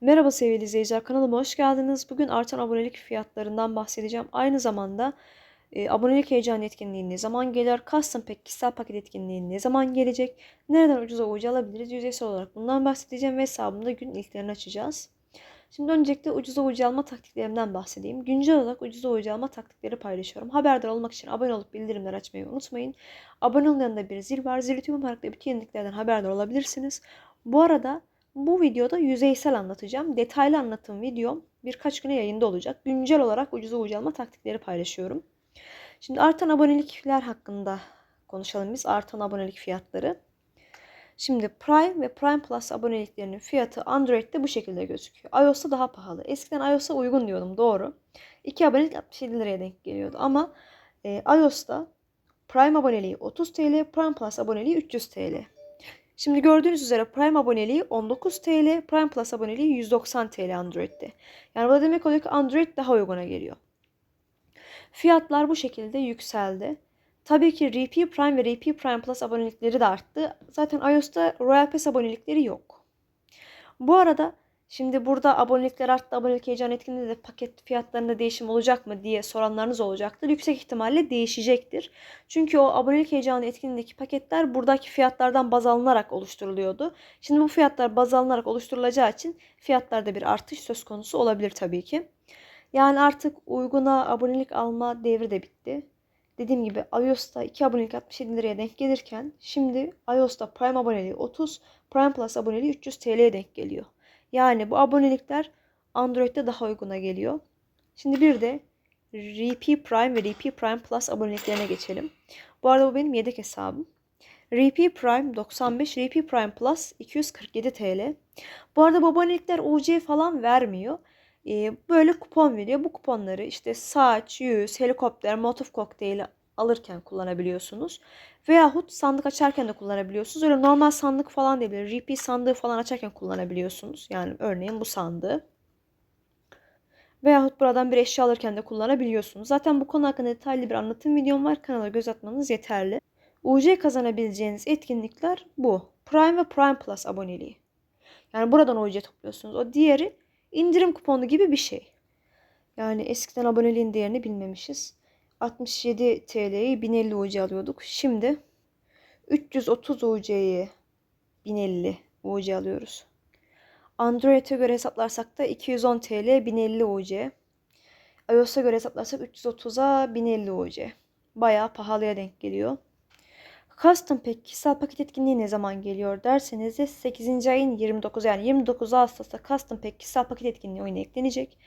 Merhaba sevgili izleyiciler, kanalıma hoş geldiniz. Bugün artan abonelik fiyatlarından bahsedeceğim. Aynı zamanda e, abonelik heyecanı etkinliği ne zaman gelir, custom pack kişisel paket etkinliği ne zaman gelecek, nereden ucuza ucu alabiliriz, yüzeysel olarak bundan bahsedeceğim ve hesabımda gün ilklerini açacağız. Şimdi öncelikle ucuza ucu alma taktiklerimden bahsedeyim. Güncel olarak ucuza ucu alma taktikleri paylaşıyorum. Haberdar olmak için abone olup bildirimleri açmayı unutmayın. Abone olun yanında bir zil var. Zil tüm olarak bütün yeniliklerden haberdar olabilirsiniz. Bu arada bu videoda yüzeysel anlatacağım. Detaylı anlatım videom birkaç güne yayında olacak. Güncel olarak ucuza ucu alma taktikleri paylaşıyorum. Şimdi artan abonelikler hakkında konuşalım biz. Artan abonelik fiyatları. Şimdi Prime ve Prime Plus aboneliklerinin fiyatı Android'de bu şekilde gözüküyor. iOS'ta daha pahalı. Eskiden iOS'a uygun diyordum doğru. 2 abonelik 67 liraya denk geliyordu. Ama e, iOS'ta Prime aboneliği 30 TL, Prime Plus aboneliği 300 TL. Şimdi gördüğünüz üzere Prime aboneliği 19 TL, Prime Plus aboneliği 190 TL Android'de. Yani bu da demek oluyor ki Android daha uyguna geliyor. Fiyatlar bu şekilde yükseldi. Tabii ki RP Prime ve RP Prime Plus abonelikleri de arttı. Zaten iOS'ta Royal Pass abonelikleri yok. Bu arada şimdi burada abonelikler arttı, abonelik heyecan etkinliğinde de paket fiyatlarında değişim olacak mı diye soranlarınız olacaktır. Yüksek ihtimalle değişecektir. Çünkü o abonelik heyecanı etkinliğindeki paketler buradaki fiyatlardan baz alınarak oluşturuluyordu. Şimdi bu fiyatlar baz alınarak oluşturulacağı için fiyatlarda bir artış söz konusu olabilir tabii ki. Yani artık uyguna abonelik alma devri de bitti. Dediğim gibi iOS'ta 2 abonelik 67 liraya denk gelirken şimdi iOS'ta Prime aboneliği 30, Prime Plus aboneliği 300 TL'ye denk geliyor. Yani bu abonelikler Android'de daha uyguna geliyor. Şimdi bir de RP Prime ve RP Prime Plus aboneliklerine geçelim. Bu arada bu benim yedek hesabım. RP Prime 95, RP Prime Plus 247 TL. Bu arada bu abonelikler UC falan vermiyor. Ee, böyle kupon veriyor. Bu kuponları işte saç, yüz, helikopter, motif kokteyli alırken kullanabiliyorsunuz. Veyahut sandık açarken de kullanabiliyorsunuz. Öyle normal sandık falan değil. RP sandığı falan açarken kullanabiliyorsunuz. Yani örneğin bu sandığı. Veyahut buradan bir eşya alırken de kullanabiliyorsunuz. Zaten bu konu hakkında detaylı bir anlatım videom var. Kanala göz atmanız yeterli. UC kazanabileceğiniz etkinlikler bu. Prime ve Prime Plus aboneliği. Yani buradan UC topluyorsunuz. O diğeri indirim kuponu gibi bir şey. Yani eskiden aboneliğin değerini bilmemişiz. 67 TL'yi 1050 UC alıyorduk. Şimdi 330 UC'yi 1050 UC alıyoruz. Android'e göre hesaplarsak da 210 TL 1050 UC. iOS'a göre hesaplarsak 330'a 1050 UC. Bayağı pahalıya denk geliyor. Custom Pack kişisel paket etkinliği ne zaman geliyor derseniz de 8. ayın 29 yani 29 Ağustos'ta Custom Pack kişisel paket etkinliği oyuna eklenecek.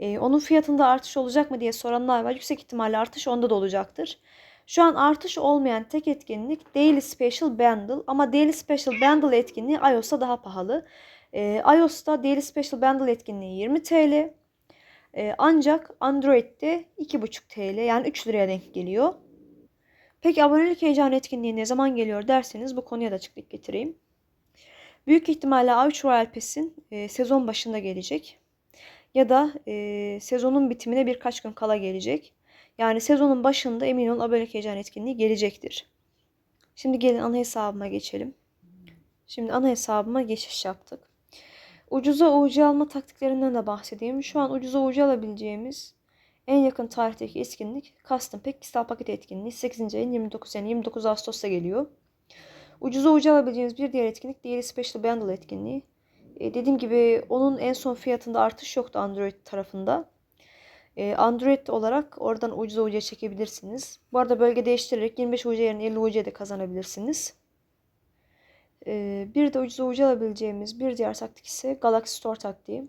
Ee, onun fiyatında artış olacak mı diye soranlar var. Yüksek ihtimalle artış onda da olacaktır. Şu an artış olmayan tek etkinlik Daily Special Bundle ama Daily Special Bundle etkinliği iOS'ta daha pahalı. Ee, iOS'ta Daily Special Bundle etkinliği 20 TL. Ee, ancak Android'de 2,5 TL yani 3 liraya denk geliyor. Peki abonelik heyecanı etkinliği ne zaman geliyor derseniz bu konuya da açıklık getireyim. Büyük ihtimalle A3 Royal Pass'in e, sezon başında gelecek. Ya da e, sezonun bitimine birkaç gün kala gelecek. Yani sezonun başında emin olun abonelik heyecanı etkinliği gelecektir. Şimdi gelin ana hesabıma geçelim. Şimdi ana hesabıma geçiş yaptık. Ucuza UC alma taktiklerinden de bahsedeyim. Şu an ucuza UC alabileceğimiz en yakın tarihteki etkinlik Custom Pack kişisel paket etkinliği 8. ayın 29 yani 29 Ağustos'ta geliyor. Ucuza ucu alabileceğiniz bir diğer etkinlik diğeri Special Bundle etkinliği. E, dediğim gibi onun en son fiyatında artış yoktu Android tarafında. E, Android olarak oradan ucuza ucuya çekebilirsiniz. Bu arada bölge değiştirerek 25 ucu yerine 50 ucuya de kazanabilirsiniz. E, bir de ucuza ucu alabileceğimiz bir diğer taktik ise Galaxy Store taktiği.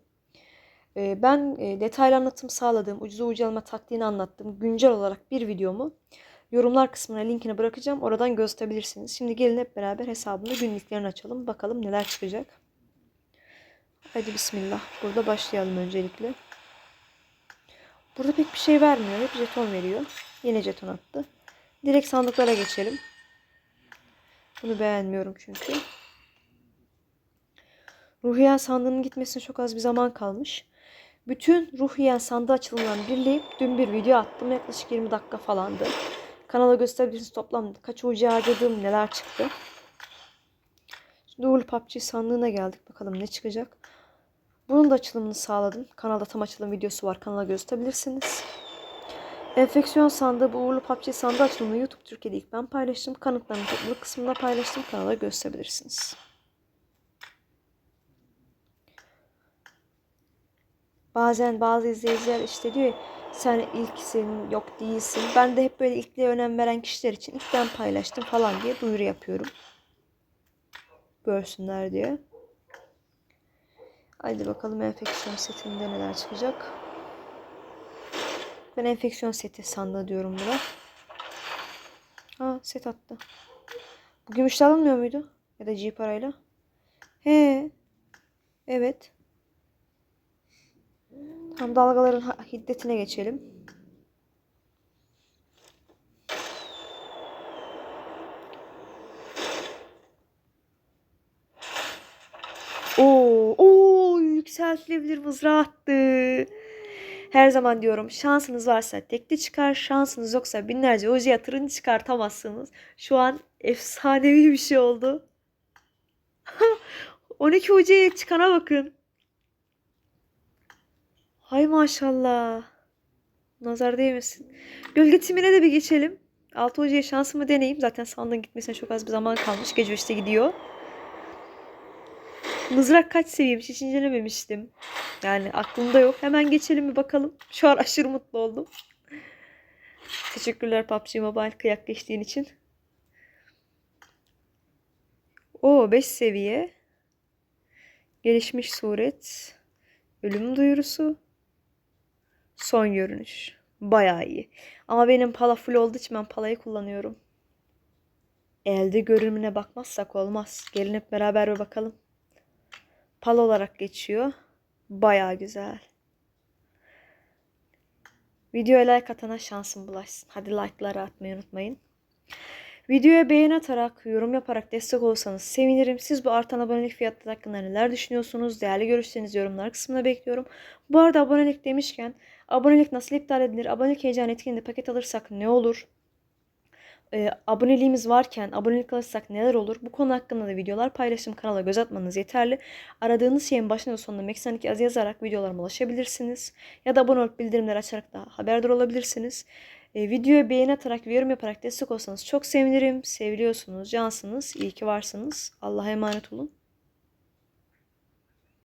Ee, ben e, detaylı anlatım sağladığım, ucuza ucu alma taktiğini anlattığım güncel olarak bir videomu yorumlar kısmına linkini bırakacağım. Oradan gösterebilirsiniz. Şimdi gelin hep beraber hesabında günlüklerini açalım. Bakalım neler çıkacak. Hadi bismillah. Burada başlayalım öncelikle. Burada pek bir şey vermiyor. Hep jeton veriyor. Yine jeton attı. Direkt sandıklara geçelim. Bunu beğenmiyorum çünkü. Ruhiyen sandığının gitmesine çok az bir zaman kalmış. Bütün ruhiyen sandığı açılımlarını birleyip dün bir video attım. Yaklaşık 20 dakika falandı. Kanala gösterebilirsiniz toplam kaç ucu harcadığım neler çıktı. Şimdi Uğurlu PUBG sandığına geldik. Bakalım ne çıkacak. Bunun da açılımını sağladım. Kanalda tam açılım videosu var. Kanala göz atabilirsiniz. Enfeksiyon sandığı bu uğurlu PUBG sandığı açılımını YouTube Türkiye'de ilk ben paylaştım. Kanıtlarını topluluk kısmında paylaştım. Kanala gösterebilirsiniz. Bazen bazı izleyiciler işte diyor sen ilksin yok değilsin. Ben de hep böyle ilkliğe önem veren kişiler için ilk ben paylaştım falan diye duyuru yapıyorum. Görsünler diye. Haydi bakalım enfeksiyon setinde neler çıkacak. Ben enfeksiyon seti sandığı diyorum buna. Ha set attı. Bu gümüşle alınmıyor muydu? Ya da G parayla. He. Evet. Tam dalgaların hiddetine geçelim. Oo, oo yükseltilebilir mızrağı attı. Her zaman diyorum şansınız varsa tekli çıkar, şansınız yoksa binlerce oje yatırın çıkartamazsınız. Şu an efsanevi bir şey oldu. 12 hocaya çıkana bakın. Hay maşallah. Nazar değmesin. Gölge timine de bir geçelim. 6 hocaya şansımı deneyeyim. Zaten sandığın gitmesine çok az bir zaman kalmış. Gece 3'te gidiyor. Mızrak kaç seviyemiş hiç incelememiştim. Yani aklımda yok. Hemen geçelim bir bakalım. Şu an aşırı mutlu oldum. Teşekkürler PUBG Mobile kıyak geçtiğin için. O 5 seviye. Gelişmiş suret. Ölüm duyurusu. Son görünüş. Bayağı iyi. Ama benim pala full olduğu için ben palayı kullanıyorum. Elde görünümüne bakmazsak olmaz. Gelin hep beraber bir bakalım. Pal olarak geçiyor. Bayağı güzel. Videoya like atana şansın bulaşsın. Hadi like'ları atmayı unutmayın. Videoya beğeni atarak, yorum yaparak destek olsanız sevinirim. Siz bu artan abonelik fiyatları hakkında neler düşünüyorsunuz? Değerli görüşlerinizi yorumlar kısmına bekliyorum. Bu arada abonelik demişken abonelik nasıl iptal edilir? Abonelik heyecan etkinliğinde paket alırsak ne olur? E, aboneliğimiz varken abonelik alırsak neler olur? Bu konu hakkında da videolar paylaştım. Kanala göz atmanız yeterli. Aradığınız şeyin başında ve sonunda Meksanik yazı yazarak videolarıma ulaşabilirsiniz. Ya da abone olup bildirimleri açarak da haberdar olabilirsiniz. E, videoya beğeni atarak ve yorum yaparak destek olsanız çok sevinirim. Seviliyorsunuz, cansınız. İyi ki varsınız. Allah'a emanet olun.